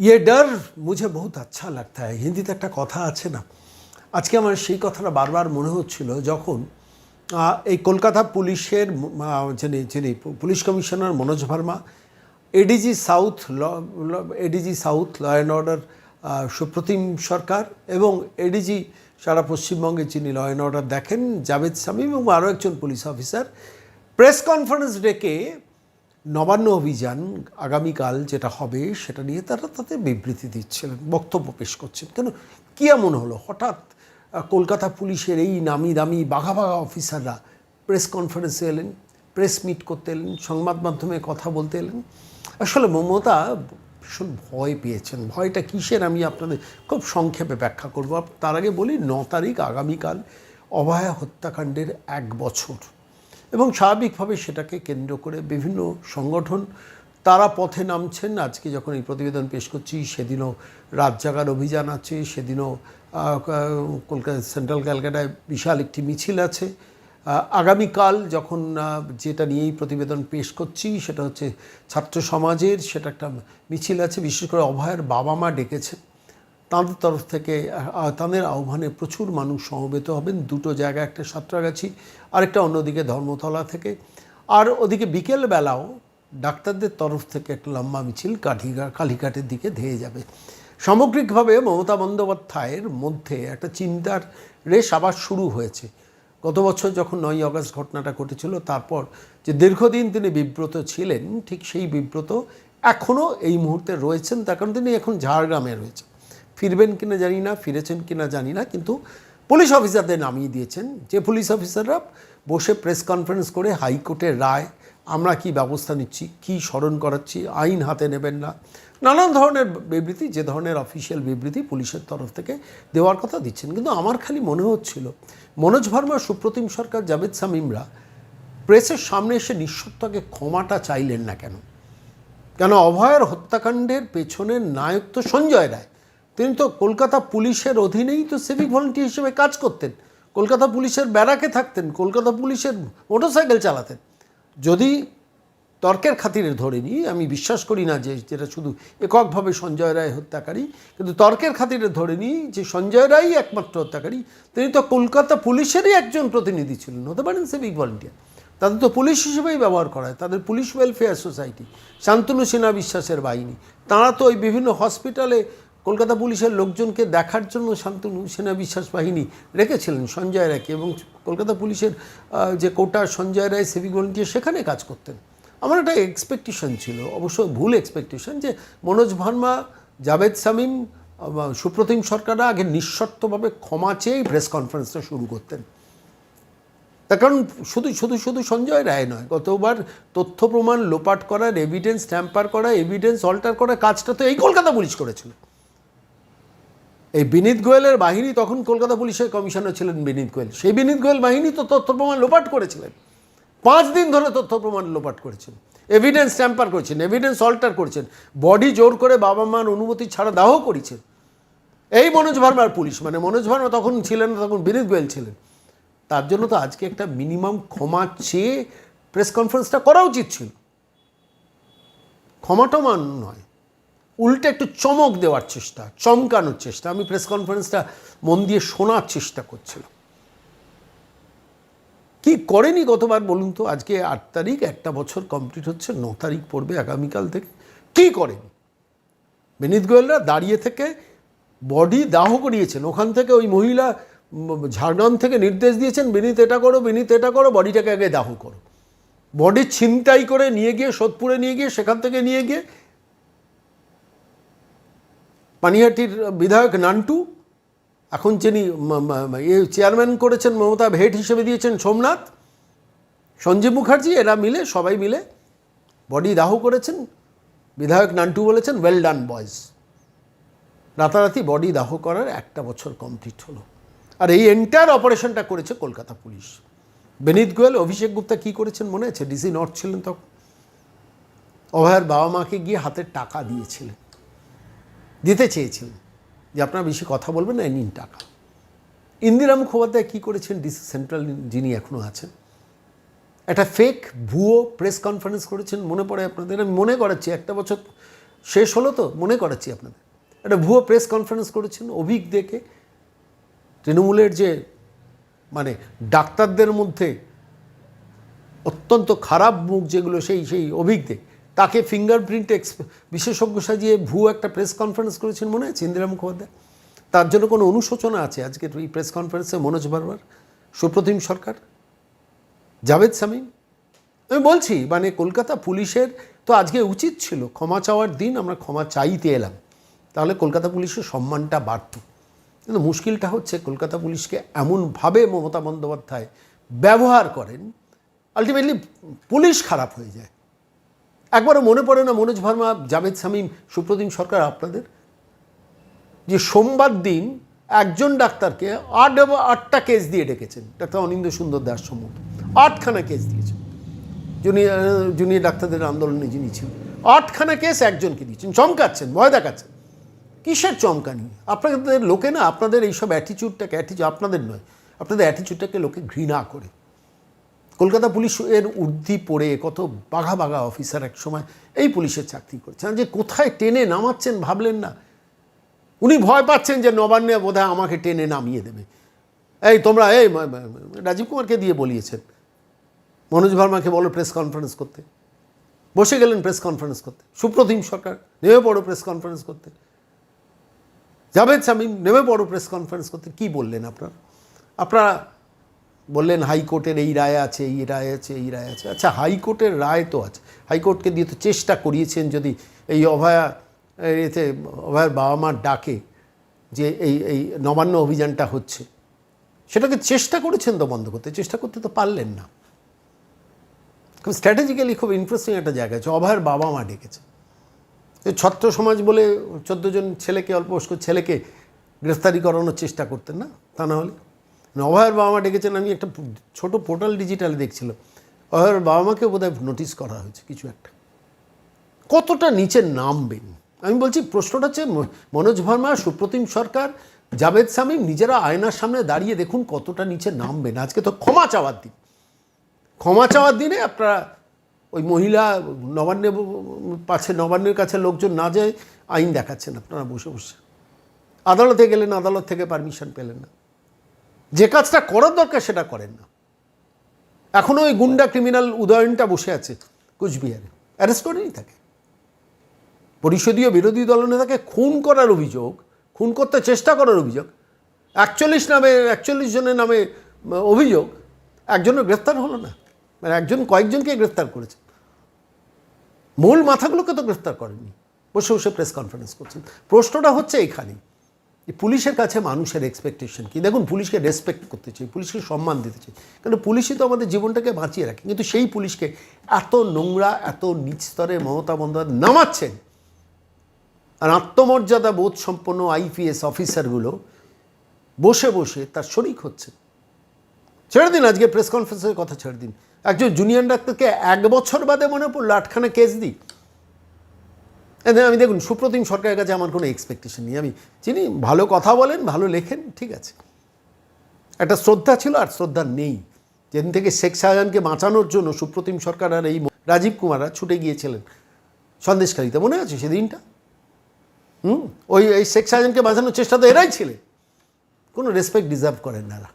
ये डर मुझे बहुत अच्छा लगता है হিন্দিতে একটা কথা আছে না আজকে আমার সেই কথাটা বারবার মনে হচ্ছিল যখন আহ, এই কলকাতা পুলিশের আহ, যিনি যিনি police commissioner Manoj Verma ADG south law ADG south law and order Supratim Sarkar এবং এডিজি সারা পশ্চিমবঙ্গে যিনি ল অ্যান্ড অর্ডার দেখেন জাভেদ সামিম এবং আরও একজন পুলিশ অফিসার প্রেস কনফারেন্স ডেকে নবান্ন অভিযান আগামীকাল যেটা হবে, সেটা নিয়ে তারা তাতে বিবৃতি দিচ্ছিলেন, বক্তব্য পেশ করছেন। কেন? কী এমন হলো? হঠাৎ কলকাতা পুলিশের এই নামি দামি, বাঘা বাঘা অফিসাররা প্রেস কনফারেন্সে এলেন, প্রেস মিট করতে এলেন, সংবাদ মাধ্যমে কথা বলতে এলেন। আসলে মমতা, ভীষণ ভয় পেয়েছেন। ভয়টা কিসের? আমি আপনাদের খুব সংক্ষেপে ব্যাখ্যা করব। তার আগে বলি, ন তারিখ আগামীকাল অভয়া হত্যাকাণ্ডের এক বছর। এবং স্বাভাবিকভাবে সেটাকে কেন্দ্র করে বিভিন্ন সংগঠন তারা পথে নামছেন। আজকে যখন এই প্রতিবেদন পেশ করছি, সেদিনও রাত জাগার অভিযান আছে, সেদিনও কলকাতা সেন্ট্রাল ক্যালকাটায় বিশাল একটি মিছিল আছে। আগামীকাল যখন যেটা নিয়েই প্রতিবেদন পেশ করছি, সেটা হচ্ছে ছাত্র সমাজের, সেটা একটা মিছিল আছে। বিশেষ করে অভয়ের বাবা মা ডেকেছেন। তাদের তরফ থেকে তাঁদের আহ্বানে প্রচুর মানুষ সমবেত হবেন। দুটো জায়গা একটা সাঁতরাগাছি, আরেকটা অন্যদিকে ধর্মতলা থেকে। আর ওদিকে বিকেলবেলাও ডাক্তারদের তরফ থেকে একটা লম্বা মিছিল কাঠিঘা কালীঘাটের দিকে ধেয়ে যাবে। সামগ্রিকভাবে মমতা বন্দ্যোপাধ্যায়ের মধ্যে একটা চিন্তার রেশ আবার শুরু হয়েছে। গত বছর যখন নয় আগস্ট ঘটনাটা ঘটেছিল, তারপর যে দীর্ঘদিন তিনি বিব্রত ছিলেন, ঠিক সেই বিব্রত এখনও এই মুহূর্তে রয়েছেন। তার কারণ তিনি এখন ঝাড়গ্রামে রয়েছেন। ফিরবেন কিনা জানি না, ফিরেছেন কিনা জানি না, কিন্তু পুলিশ অফিসারদের নামিয়ে দিয়েছেন। যে পুলিশ অফিসাররা বসে প্রেস কনফারেন্স করে হাইকোর্টের রায়, আমরা কি ব্যবস্থা নিচ্ছি, কি স্মরণ করাচ্ছি, আইন হাতে নেবেন না, নানান ধরনের বিবৃতি, যে ধরনের অফিসিয়াল বিবৃতি পুলিশের তরফ থেকে দেওয়ার কথা দিচ্ছেন। কিন্তু আমার খালি মনে হচ্ছিল, মনোজ ভার্মা, সুপ্রতিম সরকার, জাভেদ সামিমরা প্রেসের সামনে এসে নিঃশব্দকে ক্ষমাটা চাইলেন না কেন? কেন অভয়ের হত্যাকাণ্ডের পেছনের নায়ক তো সঞ্জয় রায়। তিনি তো কলকাতা পুলিশের অধীনেই তো সিভিক ভলেন্টিয়ার হিসেবে কাজ করতেন। কলকাতা পুলিশের ব্যারাকে থাকতেন, কলকাতা পুলিশের মোটরসাইকেল চালাতেন। যদি তর্কের খাতিরে ধরে নিই, আমি বিশ্বাস করি না যে যেটা শুধু এককভাবে সঞ্জয় রায় হত্যাকারী, কিন্তু তর্কের খাতিরে ধরে নিই যে সঞ্জয় রায়ই একমাত্র হত্যাকারী, তিনি তো কলকাতা পুলিশেরই একজন প্রতিনিধি ছিলেন, হতে পারেন সিভিক ভলেন্টিয়ার তাদের তো পুলিশ হিসেবেই ব্যবহার করা হয়, তাদের পুলিশ ওয়েলফেয়ার সোসাইটি শান্তনু সেনা বিশ্বাসের বাহিনী। তারা তো ওই বিভিন্ন হসপিটালে কলকাতা পুলিশের লোকজনকে দেখার জন্য শান্তনু সেনা বিশ্বাস বাহিনী রেখেছিলেন সঞ্জয় রায়কে এবং কলকাতা পুলিশের যে কোটা সঞ্জয় রায় সিভিক ভলেন্টিয়ার সেখানে কাজ করতেন। আমার একটা এক্সপেকটেশন ছিল, অবশ্য ভুল এক্সপেকটেশন যে মনোজ ভার্মা, জাভেদ সামিম সুপ্রতিম সরকাররা আগে নিঃশর্তভাবে ক্ষমা চেয়েই প্রেস কনফারেন্সটা শুরু করতেন। তার কারণ শুধু শুধু শুধু সঞ্জয় রায় নয়, গতবার তথ্য প্রমাণ লোপাট করার এভিডেন্স ট্যাম্পার করা এভিডেন্স অল্টার করা কাজটা তো এই কলকাতা পুলিশ করেছিল। এই বিনীত গোয়েলের বাহিনী তখন কলকাতা পুলিশের কমিশনার ছিলেন বিনীত গোয়েল। সেই বিনীত গোয়েল বাহিনী তো তথ্য প্রমাণ লোপাট করেছিলেন। পাঁচ দিন ধরে তথ্য প্রমাণ লোপাট করেছেন। এভিডেন্স ট্যাম্পার করছেন এভিডেন্স অল্টার করেছেন। বডি জোর করে বাবা মার অনুমতি ছাড়া দাহ করেছেন। এই মনোজ ভার্মার পুলিশ মানে মনোজ ভার্মা তখন ছিলেন না, তখন বিনীত গোয়েল ছিলেন। তার জন্য তো আজকে একটা মিনিমাম ক্ষমা চেয়ে প্রেস কনফারেন্সটা করা উচিত ছিল। ক্ষমা টমা নয়। উল্টে একটু চমক দেওয়ার চেষ্টা, চমকানোর চেষ্টা। আমি প্রেস কনফারেন্সটা মন দিয়ে শোনার চেষ্টা করছিলাম। কি করেনি গতবার বলুন তো? আজকে আট তারিখ, একটা বছর কমপ্লিট হচ্ছে, ন তারিখ পড়বে আগামীকাল থেকে। কি করেনি? বিনীত গোয়েলরা দাঁড়িয়ে থেকে বডি দাহ করিয়েছেন। ওখান থেকে ওই মহিলা ঝাড়গ্রাম থেকে নির্দেশ দিয়েছেন, বিনীত এটা করো, বিনীত এটা করো বডিটাকে আগে দাহ করো। বডি ছিনতাই করে নিয়ে গিয়ে, সোদপুরে নিয়ে গিয়ে, সেখান থেকে নিয়ে গিয়ে পানিহাটির বিধায়ক নান্টু, এখন যিনি চেয়ারম্যান করেছেন, মমতা হেড হিসেবে দিয়েছেন সোমনাথ, সঞ্জীব মুখার্জি, এরা মিলে, সবাই মিলে বডি দাহ করেছেন। বিধায়ক নান্টু বলেছেন ওয়েল ডান বয়েজ রাতারাতি বডি দাহ করার একটা বছর কমপ্লিট হলো। আর এই এন্টায়ার অপারেশনটা করেছে কলকাতা পুলিশ। বেনিত গোয়েল, অভিষেক গুপ্তা কি করেছেন মনে আছে? ডিসি নর্থ ছিলেন তখন। অভয়ের বাবা মাকে গিয়ে হাতের টাকা দিয়েছিলেন। দিতে চেয়েছিলেন যে আপনারা বেশি কথা বলবেন না নিন টাকা। ইন্দিরা মুখোপাধ্যায় কী করেছেন? ডিসি সেন্ট্রাল যিনি এখনও আছেন। একটা ফেক ভুয়ো প্রেস কনফারেন্স করেছেন, মনে পড়ে আপনাদের? আমি মনে করাচ্ছি, একটা বছর শেষ হলো তো, মনে করাচ্ছি আপনাদের। একটা ভুয়ো প্রেস কনফারেন্স করেছেন, অভিক দেখে। তৃণমূলের যে মানে ডাক্তারদের মধ্যে অত্যন্ত খারাপ মুখ যেগুলো, সেই সেই অভিজ্ঞে তাকে ফিঙ্গারপ্রিন্ট এক্স বিশেষজ্ঞ সাজিয়ে ভুয়ো একটা প্রেস কনফারেন্স করেছেন মনে আছে, ইন্দিরা মুখোপাধ্যায়? তার জন্য কোনো অনুশোচনা আছে আজকের এই প্রেস কনফারেন্সে মনোজ বারবার? সুপ্রতিম সরকার? জাভেদ সামিম আমি বলছি মানে কলকাতা পুলিশের তো আজকে উচিত ছিল, ক্ষমা চাওয়ার দিন আমরা ক্ষমা চাইতে এলাম। তাহলে কলকাতা পুলিশের সম্মানটা বাড়ত। কিন্তু মুশকিলটা হচ্ছে, কলকাতা পুলিশকে এমনভাবে মমতা বন্দ্যোপাধ্যায় ব্যবহার করেন আলটিমেটলি পুলিশ খারাপ হয়ে যায়। একবারও মনে পড়ে না মনোজ ভার্মা, জাভেদ সামিম সুপ্রতিম সরকার, আপনাদের? যে সোমবার দিন একজন ডাক্তারকে আট আটটা কেস দিয়ে ডেকেছেন, ডাক্তার অনিন্দ সুন্দর দাস সম্মত আটখানা কেস দিয়েছেন। জুনিয়র জুনিয়র ডাক্তারদের আন্দোলনে যিনি ছিলেন, আটখানা কেস একজনকে দিয়েছেন। চমকাচ্ছেন, ভয় দেখাচ্ছেন। কিসের চমকানি আপনাদের লোকে না, আপনাদের এইসব অ্যাটিচিউডটাকে অ্যাটিচিউড আপনাদের নয়, আপনাদের অ্যাটিচিউডটাকে লোকে ঘৃণা করে। কলকাতা পুলিশ এর ঊর্ধ্বে পড়ে কত বাঘা বাঘা অফিসার এক সময় এই পুলিশের চাকরি করছেন। যে কোথায় টেনে নামাচ্ছেন ভাবলেন না। উনি ভয় পাচ্ছেন যে নবান্নে বোধহয় আমাকে টেনে নামিয়ে দেবে। এই তোমরা, এই রাজীব কুমারকে দিয়ে বলিয়েছেন। মনোজ ভার্মাকে বলো প্রেস কনফারেন্স করতে। বসে গেলেন প্রেস কনফারেন্স করতে। সুপ্রতিম সরকার, নেমে পড়ো প্রেস কনফারেন্স করতে। জাভেদ সামিম নেমে পড়ো প্রেস কনফারেন্স করতে। কি বললেন আপনারা? আপনারা বললেন হাইকোর্টের এই রায় আছে, এই রায় আছে, এই রায় আছে। আচ্ছা হাইকোর্টের রায় তো আছে। হাইকোর্টকে দিয়ে তো চেষ্টা করিয়েছেন যদি এই অভয়া, এতে অভয়ার বাবা মার ডাকে যে এই এই নবান্ন অভিযানটা হচ্ছে। সেটাকে চেষ্টা করেছেন তো বন্ধ করতে, চেষ্টা করতে তো পারলেন না। খুব স্ট্র্যাটেজিক্যালি খুব ইন্টারেস্টিং একটা জায়গা আছে, অভয়ের বাবা মা ডেকেছে। ছত্র সমাজ বলে চোদ্দ জন ছেলেকে, অল্প বয়স্ক ছেলেকে গ্রেফতারি করানোর চেষ্টা করতেন না, তা না হলে? অভয়ের বাবা মা ডেকেছেন, আমি একটা ছোট পোর্টাল ডিজিটালে দেখছিলাম অভয়ের বাবা মাকে বোধহয় নোটিস করা হয়েছে কিছু একটা। কতটা নিচে নামবেন? আমি বলছি, প্রশ্নটা হচ্ছে মনোজ ভার্মা, সুপ্রতিম সরকার, জাভেদ সামিম নিজেরা আয়নার সামনে দাঁড়িয়ে দেখুন কতটা নিচে নামবেন। আজকে তো ক্ষমা চাওয়ার দিন। ক্ষমা চাওয়ার দিনে আপনারা ওই মহিলা নবান্নে, পাশে নবান্নের কাছে লোকজন না যায় আইন দেখাচ্ছেন, আপনারা বসে বসে। আদালতে গেলেন, আদালত থেকে পারমিশন পেলেন না। যে কাজটা করার দরকার সেটা করেন না। এখনও ওই গুন্ডা ক্রিমিনাল উদয়নটা বসে আছে কুচবিহারে। অ্যারেস্ট করেনি তাকে পরিষদীয় বিরোধী দলনেতাকে খুন করার অভিযোগ, খুন করতে চেষ্টা করার অভিযোগ, একচল্লিশ নামে, একচল্লিশ জনের নামে অভিযোগ, একজনের গ্রেফতার হলো না। মানে একজন কয়েকজনকে গ্রেফতার করেছে। মূল মাথাগুলোকে তো গ্রেফতার করেনি। বসে বসে প্রেস কনফারেন্স করছেন। প্রশ্নটা হচ্ছে এখানেই। পুলিশের কাছে মানুষের এক্সপেকটেশন কি? দেখুন, পুলিশকে রেসপেক্ট করতে চাই, পুলিশকে সম্মান দিতে চাই। কারণ পুলিশই তো আমাদের জীবনটাকে বাঁচিয়ে রাখে। কিন্তু সেই পুলিশকে এত নোংরা, এত নিচ স্তরে মমতা বন্দ্যোপাধ্যায় নামাচ্ছেন আর আত্মমর্যাদা বোধ সম্পন্ন আইপিএস অফিসারগুলো বসে বসে তার শরিক হচ্ছে। ছেড়ে দিন আজকে প্রেস কনফারেন্সের কথা, ছেড়ে দিন। একজন জুনিয়র ডাক্তারকে এক বছর বাদে মনে পড়ল, আটখানা কেস দিই। আমি দেখুন, সুপ্রতিম সরকারের কাছে আমার কোনো এক্সপেকটেশন নেই। আমি চিনি ভালো কথা বলেন, ভালো লেখেন, ঠিক আছে। একটা শ্রদ্ধা ছিল আর শ্রদ্ধা নেই। যেদিন থেকে শেখ শাহজাহানকে বাঁচানোর জন্য সুপ্রতিম সরকার আর এই রাজীব কুমাররা ছুটে গিয়েছিলেন সন্দেশকারীতে মনে আছে সেদিনটা? হুম? ওই, এই শেখ শাহজাহানকে বাঁচানোর চেষ্টা তো এরাই ছিলেন কোনো রেসপেক্ট ডিজার্ভ করেন না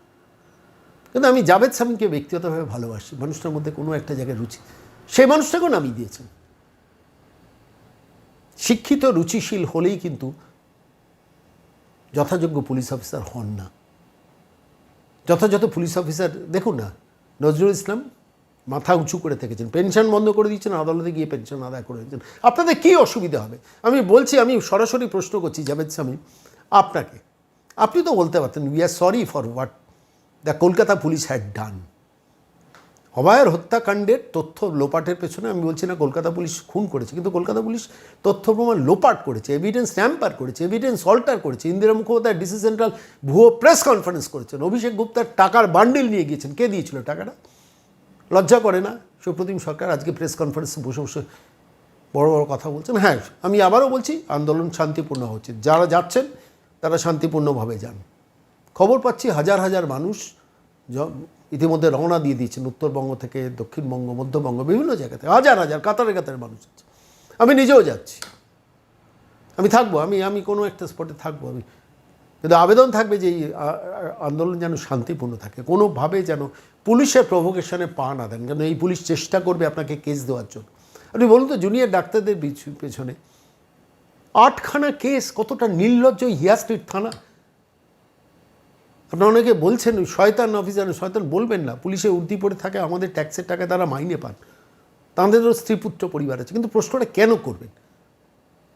কিন্তু আমি জাভেদ সামিনকে ব্যক্তিগতভাবে ভালোবাসি। মানুষটার মধ্যে কোনো একটা জায়গায় রুচি। সেই মানুষটাকেও নামিয়ে দিয়েছেন। শিক্ষিত রুচিশীল হলেই কিন্তু যথাযোগ্য পুলিশ অফিসার হন না। যথাযথ পুলিশ অফিসার, দেখুন না, নজরুল ইসলাম মাথা উঁচু করে থেকেছেন, পেনশন বন্ধ করে দিচ্ছেন আদালতে গিয়ে পেনশন আদায় করে দিচ্ছেন আপনাদের কী অসুবিধা হবে? আমি বলছি, আমি সরাসরি প্রশ্ন করছি, জাভেদ সামি আপনাকে। আপনি তো বলতে পারতেন we are sorry for what the Kolkata police had done অভয়ের হত্যাকাণ্ডের তথ্য লোপাটের পেছনে আমি বলছি না কলকাতা পুলিশ খুন করেছে, কিন্তু কলকাতা পুলিশ তথ্য প্রমাণ লোপাট করেছে এভিডেন্স ট্যাম্পার করেছে এভিডেন্স অল্টার করেছে, ইন্দিরা মুখোপাধ্যায়, ডিসি সেন্ট্রাল ভুয়ো প্রেস কনফারেন্স করেছেন, অভিষেক গুপ্তার টাকার বান্ডিল নিয়ে গিয়েছেন, কে দিয়েছিল টাকাটা? লজ্জা করে না? সুপ্রতিম সরকার আজকে প্রেস কনফারেন্সে বসে বসে বড় বড় কথা বলছেন। হ্যাঁ আমি আবারও বলছি, আন্দোলন শান্তিপূর্ণ হচ্ছে, যারা যাচ্ছেন তারা শান্তিপূর্ণভাবে যান। খবর পাচ্ছি হাজার হাজার মানুষ ইতিমধ্যে রওনা দিয়ে দিয়েছেন উত্তরবঙ্গ থেকে দক্ষিণবঙ্গ, মধ্যবঙ্গ, বিভিন্ন জায়গাতে। হাজার হাজার কাতারে কাতারে মানুষ আছে। আমি নিজেও যাচ্ছি। আমি থাকব, আমি আমি কোনো একটা স্পটে থাকব, আমি। কিন্তু আবেদন থাকবে যে এই আন্দোলন যেন শান্তিপূর্ণ থাকে। কোনোভাবে যেন পুলিশের প্রভোকেশনে পা না দেন। কেন এই পুলিশ চেষ্টা করবে আপনাকে কেস দেওয়ার জন্য? আপনি বলুন তো জুনিয়র ডাক্তারদের পিছু- পেছনে আটখানা কেস কতটা নির্লজ্জ হিয়া স্ট্রিট থানা? আপনারা অনেকে বলছেন, শয়তান অফিসার শয়তান বলবেন না। পুলিশে উর্দি পড়ে থাকে, আমাদের ট্যাক্সের টাকা তারা মাইনে পান। তাদেরও স্ত্রীপুত্র পরিবার আছে। কিন্তু প্রশ্নটা কেন করবেন?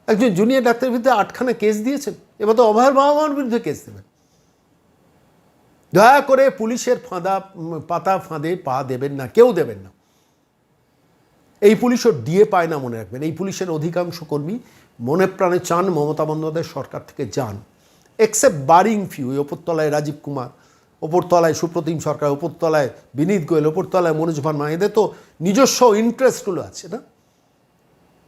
একজন জুনিয়র ডাক্তারের বিরুদ্ধে আটখানা কেস দিয়েছেন, এবার তো অভয়ের বাবা মার বিরুদ্ধে কেস দেবেন। দয়া করে পুলিশের ফাঁদা পাতা ফাঁদে পা দেবেন না, কেউ দেবেন না। এই পুলিশও ডিএ পায় না মনে রাখবেন। এই পুলিশের অধিকাংশ কর্মী মনে প্রাণে চান মমতা বন্দ্যোপাধ্যায় সরকার থেকে যান। এক্সেপ্ট বারিং ফিউ ওই ওপরতলায় রাজীব কুমার ওপরতলায় সুপ্রতিম সরকার ওপরতলায় বিনীত গোয়েল ওপরতলায় মনোজ ভার্মা, এদের তো নিজস্ব ইন্টারেস্টগুলো আছে না?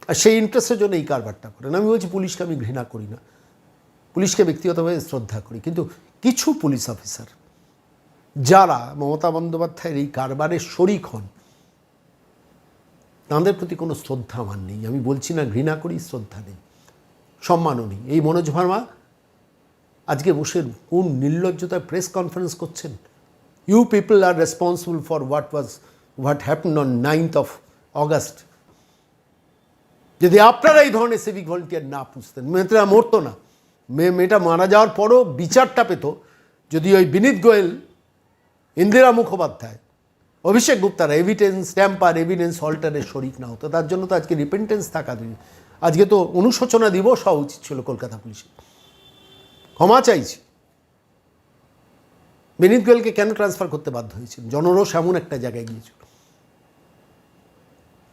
আর সেই ইন্টারেস্টের জন্য এই কারবারটা করেন। আমি বলছি পুলিশকে আমি ঘৃণা করি না। পুলিশকে ব্যক্তিগতভাবে শ্রদ্ধা করি। কিন্তু কিছু পুলিশ অফিসার যারা মমতা বন্দ্যোপাধ্যায়ের এই কারবারের শরিক হন, তাদের প্রতি কোনো শ্রদ্ধা আমার নেই। আমি বলছি না ঘৃণা করি, শ্রদ্ধা নেই। সম্মানও নেই। এই মনোজ ভার্মা আজকে বসে কোন নির্লজ্জতায় প্রেস কনফারেন্স করছেন? You people are responsible for what was what happen on ninth of August যদি আপনারা এই ধরনের সিভিক ভলেন্টিয়ার না পুষতেন মেয়েটা মরতো না। মেয়ে, মেয়েটা মারা যাওয়ার পরও বিচারটা পেত। যদি ওই বিনীত গোয়েল, ইন্দিরা মুখোপাধ্যায়, অভিষেক গুপ্তার এভিডেন্স স্ট্যাম্পার এভিডেন্স হল্টারের শরিক না হতো, তার জন্য তো আজকে রিপেন্টেন্স থাকা আজকে তো অনুশোচনা দিবস হওয়া উচিত ছিল কলকাতা পুলিশের। ক্ষমা চাইছি। বিনীত গোয়েলকে কেন ট্রান্সফার করতে বাধ্য হয়েছিল জনরোষ এমন একটা জায়গায় গিয়েছিল।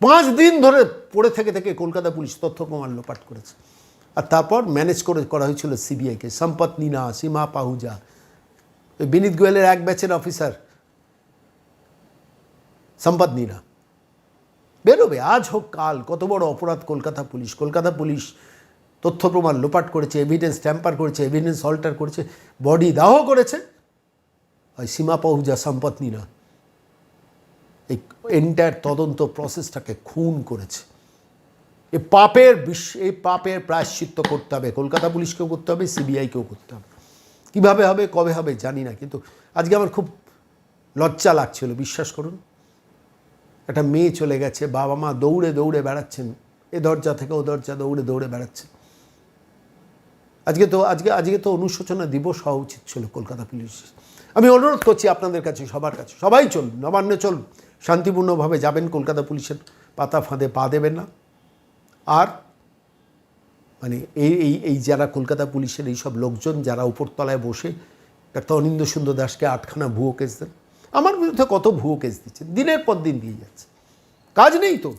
পাঁচ দিন ধরে পড়ে থেকে থেকে কলকাতা পুলিশ তথ্য প্রমাণ লোপাট করেছে। আর তারপর ম্যানেজ করে করা হয়েছিল সিবিআইকে সম্পত নিনা, সীমা পাহুজা। বিনীত গোয়েলের এক ব্যাচের অফিসার সম্পদ নিনা। বেরোবে, আজ হোক কাল, কত বড় অপরাধ কলকাতা পুলিশ। কলকাতা পুলিশ তথ্য প্রমাণ লোপাট করেছে এভিডেন্স ট্যাম্পার করেছে এভিডেন্স অল্টার করেছে বডি দাহ করেছে। ওই সীমা পাহুজা সম্পদ নিনা এই এন্টায়ার তদন্ত প্রসেসটাকে খুন করেছে। এ পাপের বিশ্ব এই পাপের প্রায়শ্চিত্ত করতে হবে। কলকাতা পুলিশকেও করতে হবে সিবিআইকেও করতে হবে। কীভাবে হবে, কবে হবে জানি না, কিন্তু আজকে আমার খুব লজ্জা লাগছিল, বিশ্বাস করুন। একটা মেয়ে চলে গেছে, বাবা মা দৌড়ে দৌড়ে বেড়াচ্ছেন। এ দরজা থেকে ও দরজা দৌড়ে দৌড়ে বেড়াচ্ছেন আজকে তো, আজকে আজকে তো অনুশোচনা দিবস হওয়া উচিত ছিল কলকাতা পুলিশ। আমি অনুরোধ করছি আপনাদের কাছে, সবার কাছে, সবাই চলুন, নবান্নে চলুন, শান্তিপূর্ণভাবে যাবেন, কলকাতা পুলিশের পাতা ফাঁদে পা দেবেন না। আর মানে এই এই এই যারা কলকাতা পুলিশের এই সব লোকজন যারা উপরতলায় বসে ডাক্তার অনিন্দ সুন্দর দাসকে আটখানা ভুয়ো কেস দেন, আমার বিরুদ্ধে কত ভুয়ো কেস দিচ্ছে? দিনের পর দিন দিয়ে যাচ্ছে। কাজ নেই তো।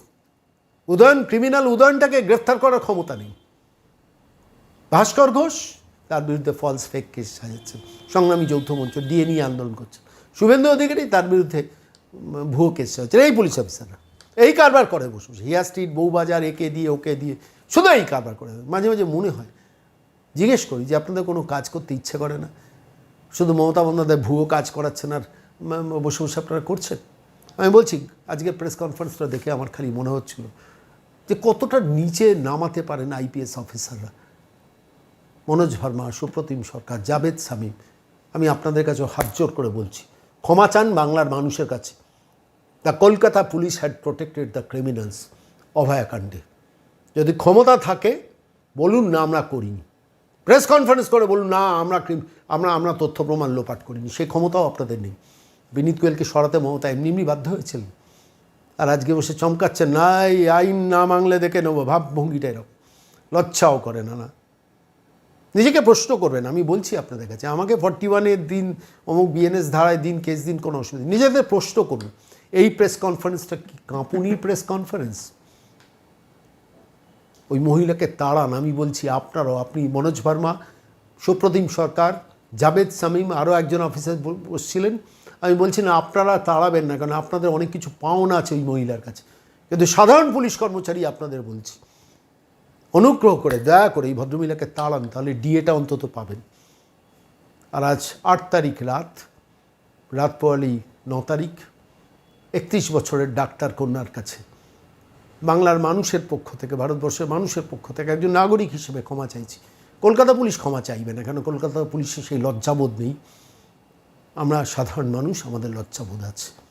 উদয়ন, ক্রিমিনাল উদয়নটাকে গ্রেফতার করার ক্ষমতা নেই। ভাস্কর ঘোষ, তার বিরুদ্ধে ফলস ফেক কেস সাজাচ্ছেন সংগ্রামী যৌথ মঞ্চ ডিএ নিয়ে আন্দোলন করছে। শুভেন্দু অধিকারী তার বিরুদ্ধে ভুয়ো কেস সাজাচ্ছেন এই পুলিশ অফিসাররা এই কারবার করে বসে বসে। হিয়া স্ট্রিট বউবাজার, একে দিয়ে, ওকে দিয়ে। শুধু এই কারবার করে মাঝে মাঝে মনে হয়, জিজ্ঞেস করি যে আপনাদের কোনো কাজ করতে ইচ্ছে করে না? শুধু মমতা বন্দ্যোপাধ্যায় ভুয়ো কাজ করাচ্ছেন আর বসে বসে আপনারা করছেন? আমি বলছি, আজকে প্রেস কনফারেন্সটা দেখে আমার খালি মনে হচ্ছিল যে কতটা নিচে নামাতে পারেন আইপিএস অফিসাররা মনোজ ভার্মা, সুপ্রতিম সরকার, জাভেদ সামিম আমি আপনাদের কাছে হাত জোর করে বলছি, ক্ষমা চান বাংলার মানুষের কাছে। The Kolkata police had protected the criminals, অভয়াকাণ্ডে। যদি ক্ষমতা থাকে, বলুন না আমরা করিনি। প্রেস কনফারেন্স করে বলুন, না, আমরা আমরা আমরা তথ্য প্রমাণ লোপাট করিনি। সেই ক্ষমতাও আপনাদের নেই। বিনীত গোয়েলকে সরাতে মমতা এমনি এমনি বাধ্য হয়েছিলেন। আর আজকে বসে চমকাচ্ছেন না এই আইন না মাংলে দেখে নেব ভাবভঙ্গিটা এরকম লজ্জাও করে না না। নিজেকে প্রশ্ন করবেন, আমি বলছি আপনাদের কাছে, আমাকে ফর্টি ওয়ানের দিন, অমুক বিএনএস ধারায় দিন কেস দিন, কোনো অসুবিধা। নিজেদের প্রশ্ন করুন, এই প্রেস কনফারেন্সটা কি কাঁপুনি প্রেস কনফারেন্স ওই মহিলাকে তাড়ান, আমি বলছি আপনারাও, আপনি মনোজ ভার্মা, সুপ্রতিম সরকার, জাভেদ সামিম আরও একজন অফিসার বসছিলেন। আমি বলছি, না, আপনারা তাড়াবেন না, কারণ আপনাদের অনেক কিছু পাওনা আছে ওই মহিলার কাছে। কিন্তু সাধারণ পুলিশ কর্মচারী আপনাদের বলছি। অনুগ্রহ করে, দয়া করে এই ভদ্রমহিলাকে তাড়ান, তাহলে ডিএটা অন্তত পাবেন। আর আজ আট তারিখ রাত রাত পোয়ালি ন তারিখ, একত্রিশ বছরের ডাক্তার কন্যার কাছে। বাংলার মানুষের পক্ষ থেকে, ভারতবর্ষের মানুষের পক্ষ থেকে একজন নাগরিক হিসেবে ক্ষমা চাইছি। কলকাতা পুলিশ ক্ষমা চাইবে না, কেন কলকাতা পুলিশের সেই লজ্জাবোধ নেই। আমরা সাধারণ মানুষ, আমাদের লজ্জাবোধ আছে।